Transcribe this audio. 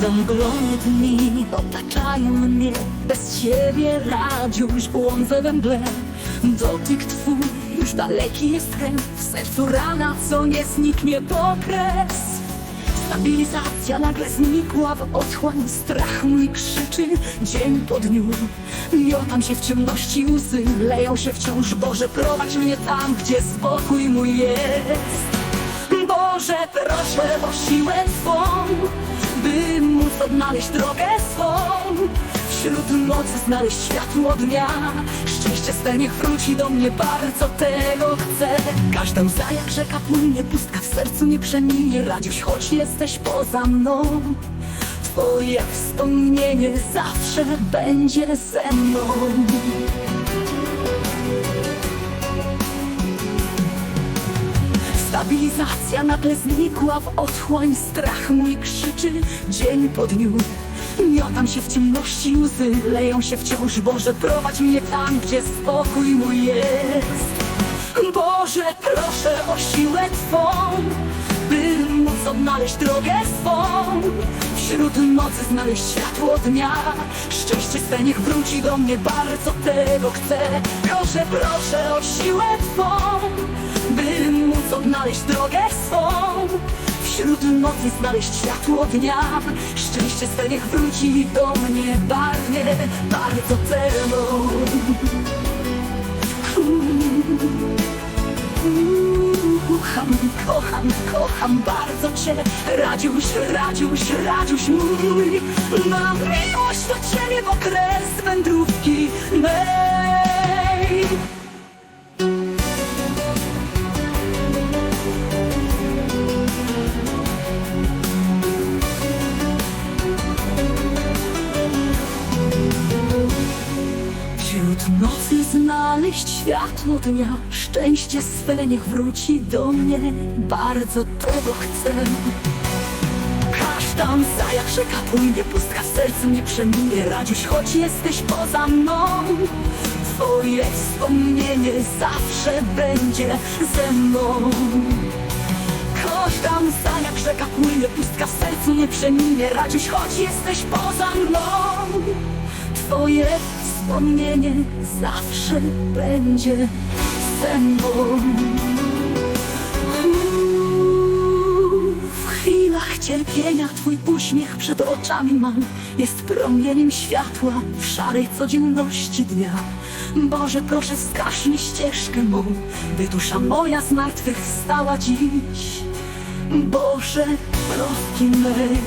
za mglonie dni otaczają mnie. Bez ciebie radziuś błądzę we mgle. Dotyk twój już daleki jest hen W sercu rana, co nie zniknie po kres. Stabilizacja nagle znikła w otchłań Strach mój krzyczy. Dzień po dniu Miotam się w ciemności łzy. Leją się wciąż Boże prowadź mnie tam, gdzie spokój mój jest. Boże, proszę o siłę Twą, odnaleźć drogę swą. Wśród nocy znaleźć światło dnia, szczęście swe niech wróci do mnie, bardzo tego chcę. Każda łza jak rzeka płynie, pustka w sercu nie przeminie, radziuś, choć jesteś poza mną. Twoje wspomnienie zawsze będzie ze mną. Stabilizacja nagle znikła w otchłań Strach mój krzyczy dzień po dniu. Miotam się w ciemności łzy Leją się wciąż. Boże prowadź mnie tam gdzie spokój mój jest. Boże proszę o siłę Twą By móc odnaleźć drogę swą. Wśród nocy znaleźć światło dnia. Szczęście swe niech wróci do mnie. Bardzo tego chcę. Proszę proszę o siłę Twą móc odnaleźć drogę swą. Wśród nocy znaleźć światło dnia. Szczęście swe niech wróci do mnie barwnie Bardzo celą. Kocham, kocham, kocham bardzo Cię. Radziuś, Radziuś, Radziuś mój. Mam miłość do Ciebie w okres wędrówki mej Wśród nocy znaleźć światło dnia. Szczęście swe niech wróci do mnie. Bardzo tego chcę. Każda łza jak rzeka płynie Pustka w sercu nie przeminie Radziuś, choć jesteś poza mną Twoje wspomnienie zawsze będzie ze mną. Każda łza jak rzeka płynie Pustka w sercu nie przeminie Radziuś, choć jesteś poza mną Twoje wspomnienie zawsze będzie ze mną. W chwilach cierpienia Twój uśmiech przed oczami mam. Jest promieniem światła w szarej codzienności dnia. Boże proszę wskaż mi ścieżkę mą By dusza moja z martwych stała dziś. Boże, troski mej